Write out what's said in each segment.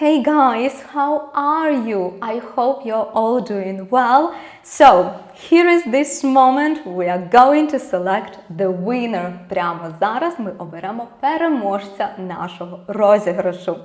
Hey guys, how are you? I hope you're all doing well. So, here is this moment we are going to select the winner. Прямо зараз ми оберемо переможця нашого розіграшу.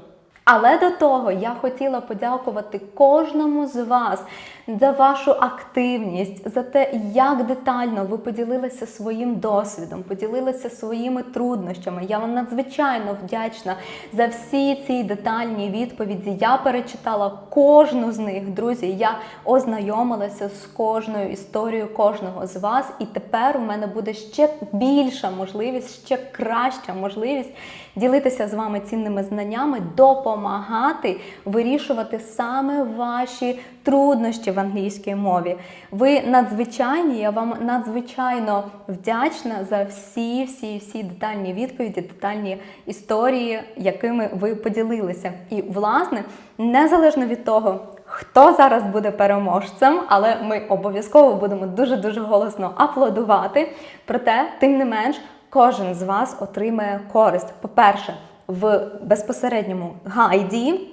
Але до того я хотіла подякувати кожному з вас за вашу активність, за те, як детально ви поділилися своїм досвідом, поділилися своїми труднощами. Я вам надзвичайно вдячна за всі ці детальні відповіді. Я перечитала кожну з них, друзі. Я ознайомилася з кожною історією кожного з вас, і тепер у мене буде ще більша можливість, ще краща можливість ділитися з вами цінними знаннями, допомагати вирішувати саме ваші труднощі в англійській мові. Ви надзвичайні, я вам надзвичайно вдячна за всі, всі, всі детальні відповіді, детальні історії, якими ви поділилися. І, власне, незалежно від того, хто зараз буде переможцем, але ми обов'язково будемо дуже-дуже голосно аплодувати. Проте, тим не менш, кожен з вас отримає користь. По-перше, в безпосередньому гайді.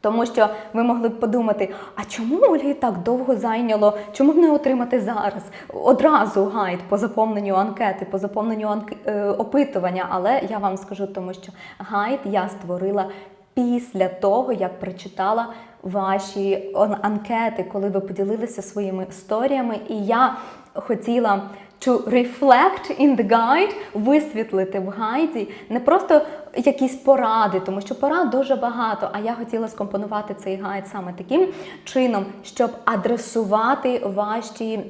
Тому що ви могли б подумати, а чому Ольгі так довго зайняло, чому б не отримати зараз одразу гайд по заповненню анкети, по заповненню анк... е, опитування. Але я вам скажу, тому що гайд я створила після того, як прочитала ваші анкети, коли ви поділилися своїми історіями, і я хотіла to reflect in the guide, висвітлити в гайді не просто якісь поради, тому що порад дуже багато. А я хотіла скомпонувати цей гайд саме таким чином, щоб адресувати ваші.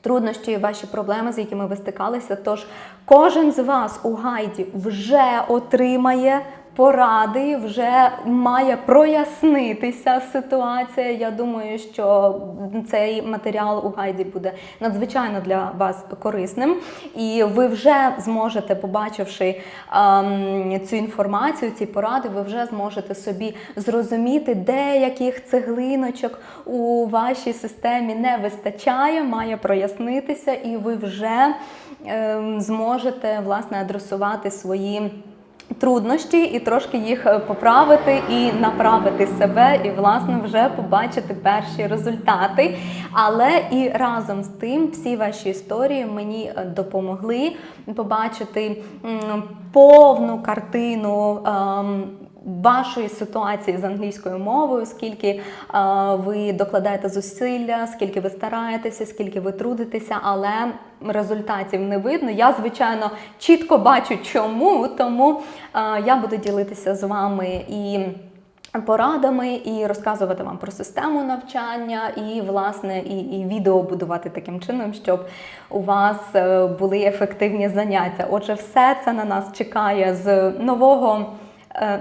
Труднощі, ваші проблеми, з якими ви стикалися. Тож кожен з вас у гайді вже отримає поради, вже має прояснитися ситуація. Я думаю, що цей матеріал у гайді буде надзвичайно для вас корисним, і ви вже зможете, побачивши ем, цю інформацію, ці поради, ви вже зможете собі зрозуміти, де яких цеглиночок у вашій системі не вистачає, має прояснитися, і ви вже ем, зможете власне адресувати свої. Труднощі і трошки їх е, поправити і направити себе, і власне вже побачити перші результати. Але і разом з тим всі ваші історії мені е, допомогли побачити повну картину. Вашої ситуації з англійською мовою, скільки е, ви докладаєте зусилля, скільки ви стараєтеся, скільки ви трудитеся, але результатів не видно. Я, звичайно, чітко бачу, чому, тому е, я буду ділитися з вами і. Порадами і розказувати вам про систему навчання, і власне і, і відео будувати таким чином, щоб у вас е, були ефективні заняття. Отже, все це на нас чекає з нового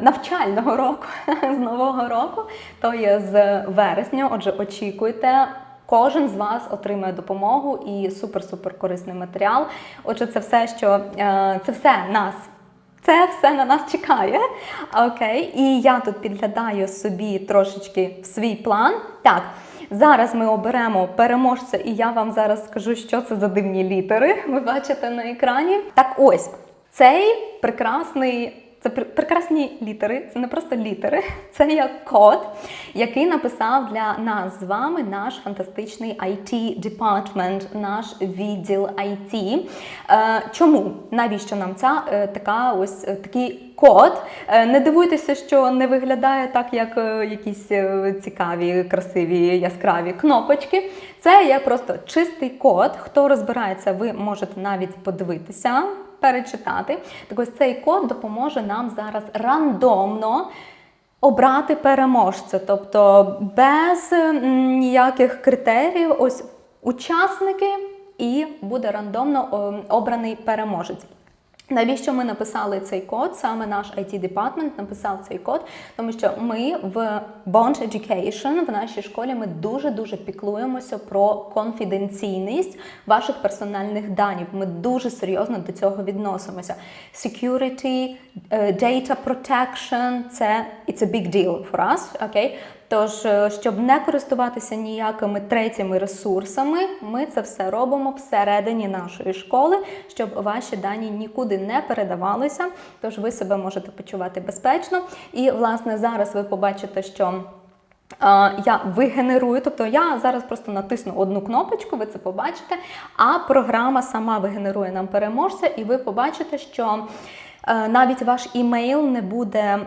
навчального року, з нового року, то є з вересня. Отже, очікуйте. Кожен з вас отримає допомогу і супер-супер корисний матеріал. Отже, це все, що е, це все нас. Це все на нас чекає. Окей, і я тут підглядаю собі трошечки в свій план. Так, зараз ми оберемо переможця, і я вам зараз скажу, що це за дивні літери. Ви бачите на екрані. Так, ось цей прекрасний. Це пр- прекрасні літери, це не просто літери, це як код, який написав для нас з вами наш фантастичний IT департмент, наш відділ IT. Е, чому? Навіщо нам ця е, така ось е, такий код? Не дивуйтеся, що не виглядає так, як якісь цікаві, красиві, яскраві кнопочки. Це є просто чистий код. Хто розбирається, ви можете навіть подивитися перечитати. Так ось цей код допоможе нам зараз рандомно обрати переможця, тобто без ніяких критеріїв, ось учасники, і буде рандомно обраний переможець. Навіщо ми написали цей код? Саме наш IT департмент написав цей код, тому що ми в Bond Education в нашій школі ми дуже дуже піклуємося про конфіденційність ваших персональних даних. Ми дуже серйозно до цього відносимося. Security, е, data protection – це it's a big deal for us, окей? Тож, е, щоб не користуватися ніякими третіми ресурсами, ми це все робимо всередині нашої школи, щоб ваші дані нікуди не передавалися. Тож ви себе можете почувати безпечно. І, власне, зараз ви побачите, що. Я вигенерую, тобто я зараз просто натисну одну кнопочку, ви це побачите, а програма сама вигенерує нам переможця, і ви побачите, що навіть ваш імейл не буде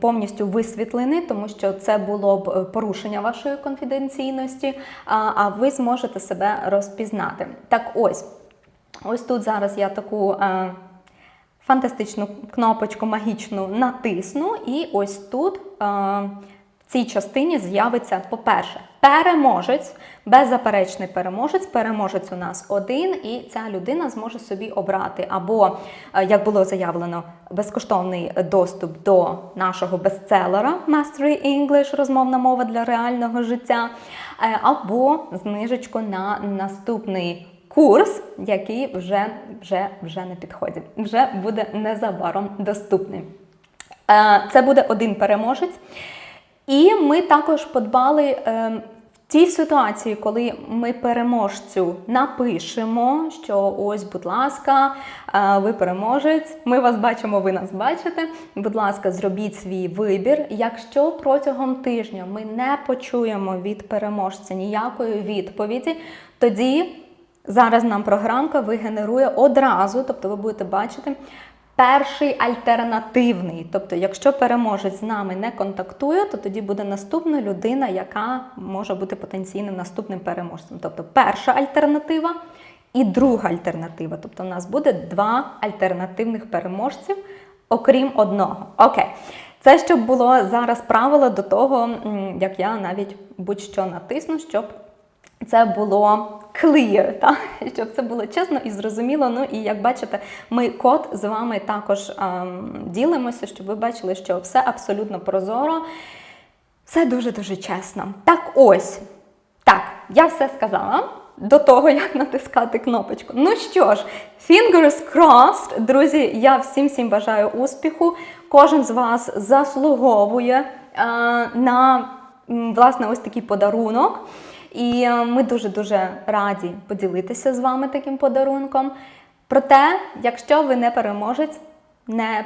повністю висвітлений, тому що це було б е, порушення вашої конфіденційності, а, ви зможете себе розпізнати. Так ось, ось тут зараз я таку. е, Фантастичну кнопочку магічну натисну, і ось тут е, цій частині з'явиться, по-перше, переможець, беззаперечний переможець. Переможець у нас один, і ця людина зможе собі обрати або, е, як було заявлено, безкоштовний доступ до нашого бестселера Mastery English розмовна мова для реального життя, е, або знижечку на наступний курс, який вже, вже, вже на підході, вже буде незабаром доступний. Е, Це буде один переможець. І ми також подбали е, в тій ситуації, коли ми переможцю напишемо, що ось, будь ласка, е, ви переможець, ми вас бачимо, ви нас бачите. Будь ласка, зробіть свій вибір. Якщо протягом тижня ми не почуємо від переможця ніякої відповіді, тоді зараз нам програмка вигенерує одразу, тобто ви будете бачити. Перший альтернативний, тобто, якщо переможець з нами не контактує, то тоді буде наступна людина, яка може бути потенційним наступним переможцем. Тобто перша альтернатива і друга альтернатива. Тобто, у нас буде два альтернативних переможців, окрім одного. Окей. Це щоб було зараз правило до того, як я навіть будь-що натисну, щоб це було clear, так? щоб це було чесно і зрозуміло. Ну і як бачите, ми код з вами також ем, ділимося, щоб ви бачили, що все абсолютно прозоро, все дуже-дуже чесно. Так ось, так, я все сказала. До того, як натискати кнопочку. Ну що ж, fingers crossed, друзі, я всім всім бажаю успіху. Кожен з вас заслуговує е, на власне ось такий подарунок. І е, ми дуже-дуже раді поділитися з вами таким подарунком. Проте, якщо ви не переможець, не,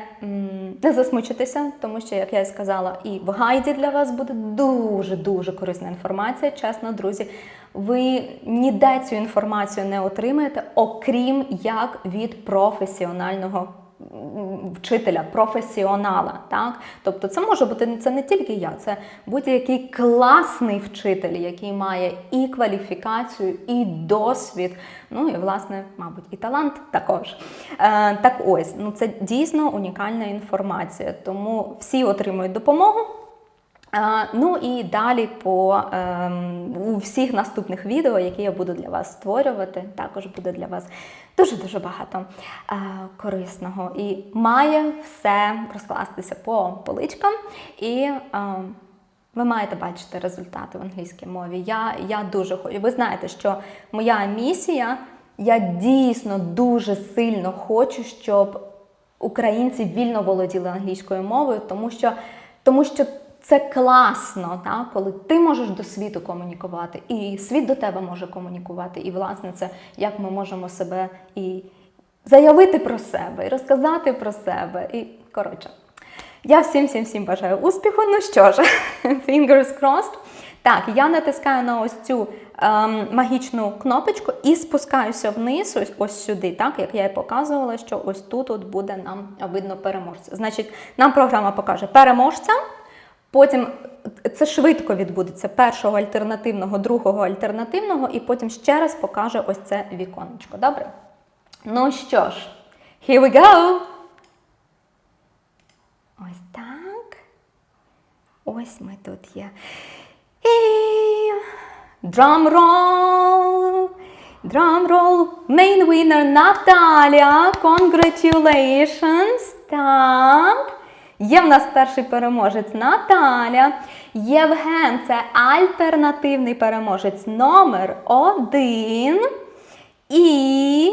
не засмучитеся, тому що, як я і сказала, і в гайді для вас буде дуже-дуже корисна інформація. Чесно, друзі, ви ніде цю інформацію не отримаєте, окрім як від професіонального вчителя, професіонала. Так? Тобто це може бути це не тільки я, це будь-який класний вчитель, який має і кваліфікацію, і досвід, ну і, власне, мабуть, і талант також. Е, так ось, ну це дійсно унікальна інформація, тому всі отримують допомогу. Е, Ну і далі по ем, у всіх наступних відео, які я буду для вас створювати, також буде для вас дуже-дуже багато е, корисного. І має все розкластися по поличкам. І ем, ви маєте бачити результати в англійській мові. Я, я дуже хочу. Ви знаєте, що моя місія, я дійсно дуже сильно хочу, щоб українці вільно володіли англійською мовою, тому що, тому що це класно, так? коли ти можеш до світу комунікувати, і світ до тебе може комунікувати. І, власне, це як ми можемо себе і заявити про себе, і розказати про себе. І коротше. Я всім всім всім бажаю успіху. Ну що ж, fingers crossed. Так, я натискаю на ось цю ем, магічну кнопочку і спускаюся вниз, ось, ось сюди, так, як я і показувала, що ось тут от буде нам видно переможця. Значить, нам програма покаже переможця, потім це швидко відбудеться першого альтернативного, другого альтернативного, і потім ще раз покаже ось це віконечко. Добре? Ну що ж, here we go! Ось так. Ось ми тут є. І drum roll. Drum roll. Main winner Наталя. Congratulations. Так. Є в нас перший переможець Наталя. Євген це альтернативний переможець номер один. І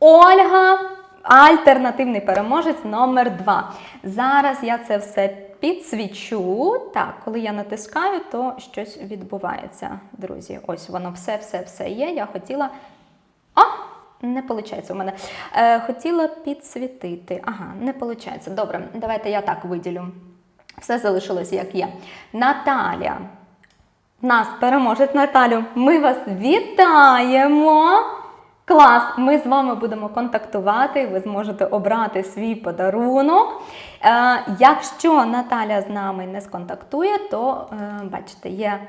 Ольга альтернативний переможець номер два. Зараз я це все підсвічу. Так, коли я натискаю, то щось відбувається, друзі. Ось воно все, все, все є. Я хотіла. А! Не виходить у мене. Е, хотіла підсвітити. Ага, не виходить. Добре, давайте я так виділю. Все залишилось як є. Наталя. Нас переможець Наталю. Ми вас вітаємо! Клас! Ми з вами будемо контактувати. Ви зможете обрати свій подарунок. Е, якщо Наталя з нами не сконтактує, то е, бачите, є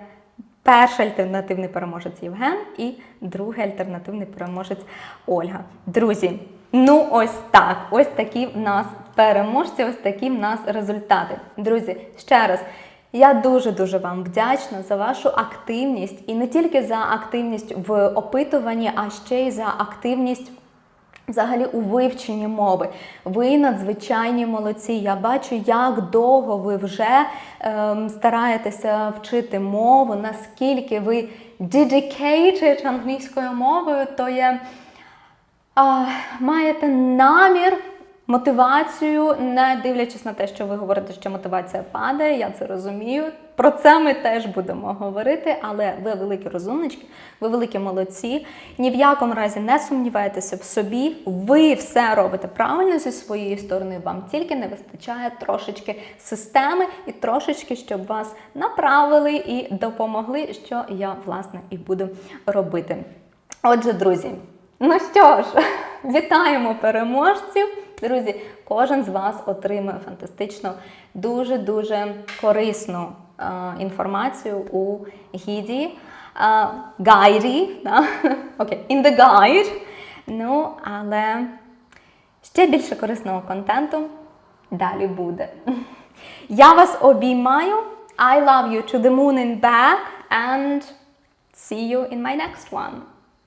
перший альтернативний переможець Євген і другий альтернативний переможець Ольга. Друзі, ну ось так. Ось такі в нас переможці, ось такі в нас результати. Друзі, ще раз. Я дуже-дуже вам вдячна за вашу активність і не тільки за активність в опитуванні, а ще й за активність взагалі у вивченні мови. Ви надзвичайні молодці. Я бачу, як довго ви вже ем, стараєтеся вчити мову, наскільки ви dedicated англійською мовою, то є а, маєте намір, мотивацію, не дивлячись на те, що ви говорите, що мотивація падає, я це розумію. Про це ми теж будемо говорити, але ви великі розумнички, ви великі молодці. Ні в якому разі не сумнівайтеся в собі. Ви все робите правильно зі своєї сторони. Вам тільки не вистачає трошечки системи і трошечки, щоб вас направили і допомогли, що я власне і буду робити. Отже, друзі. Ну що ж, вітаємо переможців. Друзі, кожен з вас отримує фантастично дуже-дуже корисну інформацію у гіді, гайрі, да? окей, in the guide. Ну, але ще більше корисного контенту далі буде. Я вас обіймаю. I love you to the moon and back and see you in my next one.